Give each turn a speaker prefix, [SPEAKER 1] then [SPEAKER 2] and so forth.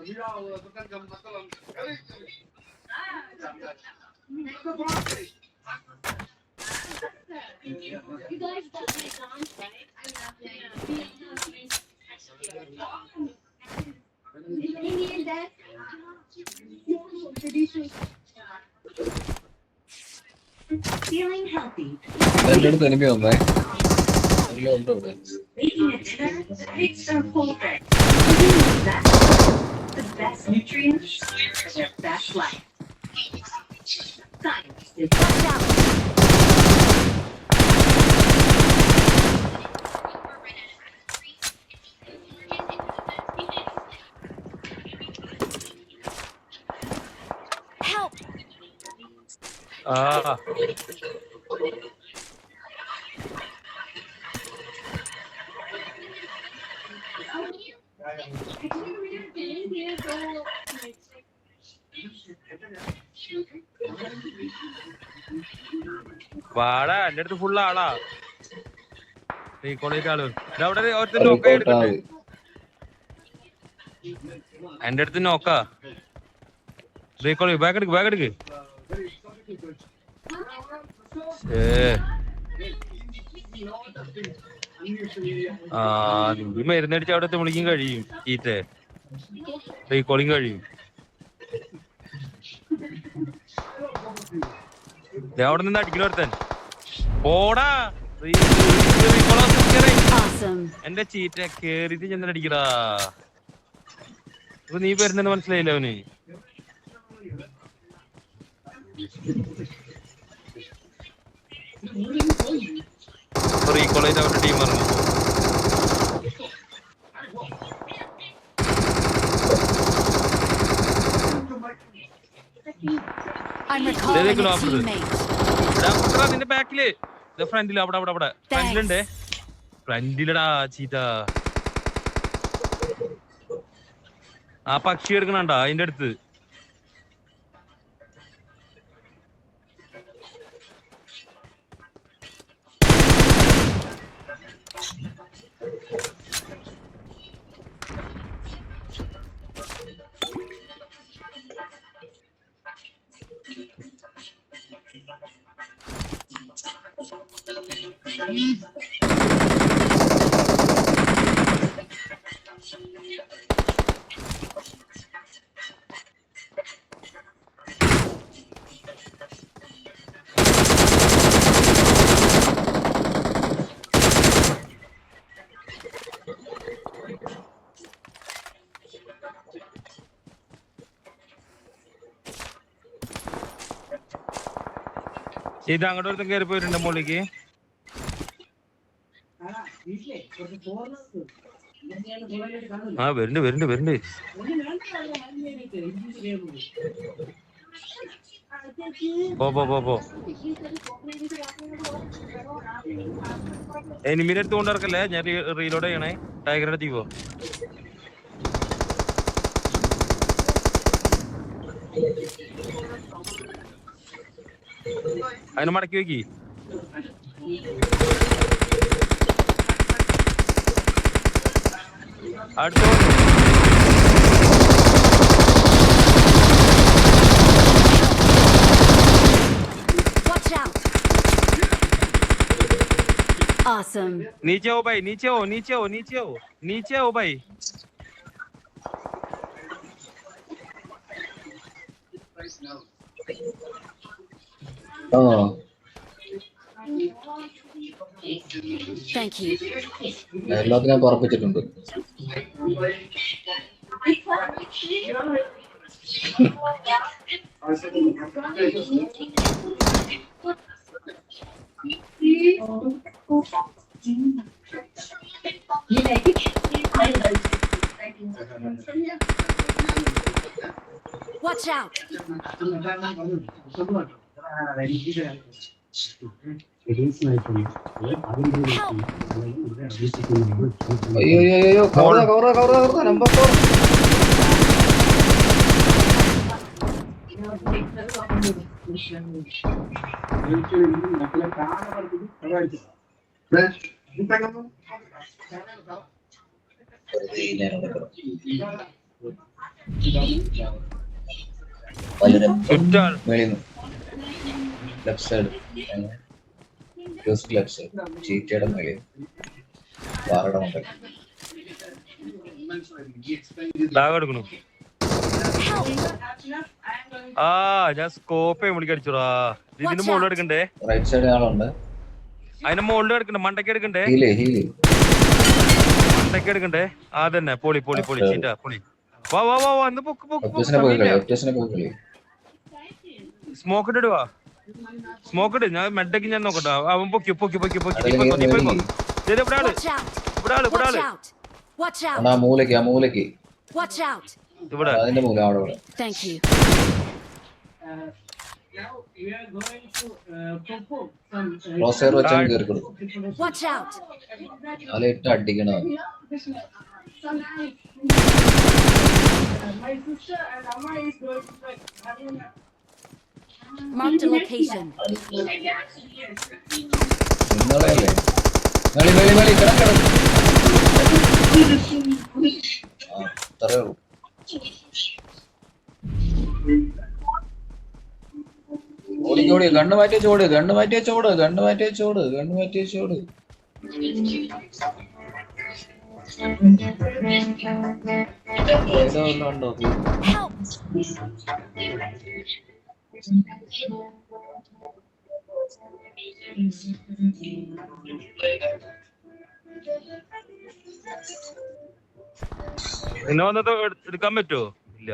[SPEAKER 1] Mira, tocar el campo, tocar el campo. You guys just make on, right? Indian that tradition.
[SPEAKER 2] Feeling healthy.
[SPEAKER 3] That didn't be on that.
[SPEAKER 2] Making it better, fix our whole earth. The best nutrients, the best life. Science is
[SPEAKER 1] what.
[SPEAKER 4] ആ. വാടാ എന്റെ അടുത്ത് full ആളാ. ആൾ. അവിടെ ഒരുത്തൻ നോക്കായി എന്റെ അടുത്ത് നോക്കാ. റീകോൾ ബാഗ് എടുക്ക് ബാഗ് എടുക്ക്. ആ നീ മരുന്നടിച്ച് അവിടെ വിളിക്കും കഴിയും ഈറ്റേ റീകോളിങ് കഴിയും. അവിടെ നിന്ന് അടിക്കണ ഒരുത്തൻ. പോടാ. എന്റെ ചീറ്റ കേറിട്ട് ചെന്നിട്ട് അടിക്കടാ? നീ വരുന്നെന്ന് മനസ്സിലായില്ല അവന്? റീകോൾ ചെയ്ത് അവരുടെ ടീം നിന്റെ ബാക്കിൽ ഫ്രണ്ടിൽ അവിടെ അവിടെ അവിടെ. ഫ്രണ്ടിലുണ്ടേ ഫ്രണ്ടിലടാ ചീറ്റ ആ പക്ഷി എടുക്കണണ്ട? അതിന്റെ അടുത്ത്. Mm. ഇത് അങ്ങോട്ട് ഒരുത്തൻ കയറി പോയിട്ടുണ്ട് മുകളിലേക്ക്. ആ വരുന്നുണ്ട് വരുന്നുണ്ട് വരുന്നുണ്ട് പോ പോ പോ പോ. എനിമിന്റെ അടുത്ത് കൊണ്ടിറക്കല്ലേ ഞാൻ റീലോഡ് ചെയ്യണേ. ടൈഗറുടെ അടുത്തേക്ക് പോ. അതിനെ മടക്കി വെക്കി അടുത്ത
[SPEAKER 1] Watch out. Awesome.
[SPEAKER 4] नीचे हो भाई नीचे हो नीचे हो नीचे हो नीचे हो भाई
[SPEAKER 3] ആ
[SPEAKER 1] You.
[SPEAKER 3] എല്ലാത്തിനും ഉറപ്പിച്ചിട്ടുണ്ട്
[SPEAKER 1] Watch out.
[SPEAKER 3] അയ്യോ അയ്യോ കവറ കവറ കവറ കവറ number four മേളിന്ന് left side just left side ചീറ്റയുടെ മേലെ വാറയുടെ മുമ്പിൽ.
[SPEAKER 4] ആ ഞാൻ സ്കോപ്പ് വിളിക്ക് അടിച്ചോടാ. ഇതിന്റെ മുകളിൽ എടുക്കണ്ടേ?
[SPEAKER 3] റൈറ്റ് സൈഡ് ആളുണ്ട്.
[SPEAKER 4] അതിന്റെ മുകളിൽ എടുക്കണ്ടേ? മണ്ടയ്ക്ക് എടുക്കണ്ടേ? മണ്ടയ്ക്ക് എടുക്കണ്ടേ? ആ തന്നെ പൊളി പൊളി പൊളി. ചീറ്റ പൊളി. വാ വാ വാ വാ. ഇന്ന് പൊക്ക് പൊക്ക്
[SPEAKER 3] ഒറ്റസിനെ പോയി കളി ഒറ്റസിനെ പോയി കളി
[SPEAKER 4] സ്മോക്ക് ഇടുവാ സ്മോക്ക് ഇട്. ഞാൻ മെഡക്ക് ഞാൻ നോക്കട്ടെ. അവൻ പൊക്കി പൊക്കി പൊക്കി പൊക്കി. ഇവിടെ
[SPEAKER 5] ആൾ!
[SPEAKER 4] ഇവിടെ ആൾ ഇവിടെ
[SPEAKER 5] ആൾ!
[SPEAKER 3] ആ മൂലക്ക് ആ
[SPEAKER 5] മൂലക്ക്!
[SPEAKER 4] ഇവിടെ.
[SPEAKER 3] അതിന്റെ മൂല അവിടെ ഇവിടെ.
[SPEAKER 5] Thank you
[SPEAKER 2] Now we are going to perform some.
[SPEAKER 3] Cross air വെച്ചാൽ കയറി കൊടുക്കും
[SPEAKER 5] Watch
[SPEAKER 3] ഇട്ട് അടിക്കണം
[SPEAKER 2] Sometimes my sister and Amma is going to like having a
[SPEAKER 5] Marked a location.
[SPEAKER 3] നിങ്ങളെയല്ലേ മേളി മേളി മേളി കിടക്കണം അത്രേ ഉള്ളൂ. ഓടിക്കോടി കണ്ണു മാറ്റി ചോട് കണ്ണു മാറ്റി ചോട് കണ്ണു മാറ്റി ചോട് കണ്ണു മാറ്റി ചോട് ഏതോ ഒന്നുണ്ടോ
[SPEAKER 4] നിന്നെ വന്നത് എടുക്കാൻ പറ്റുമോ ഇല്ല.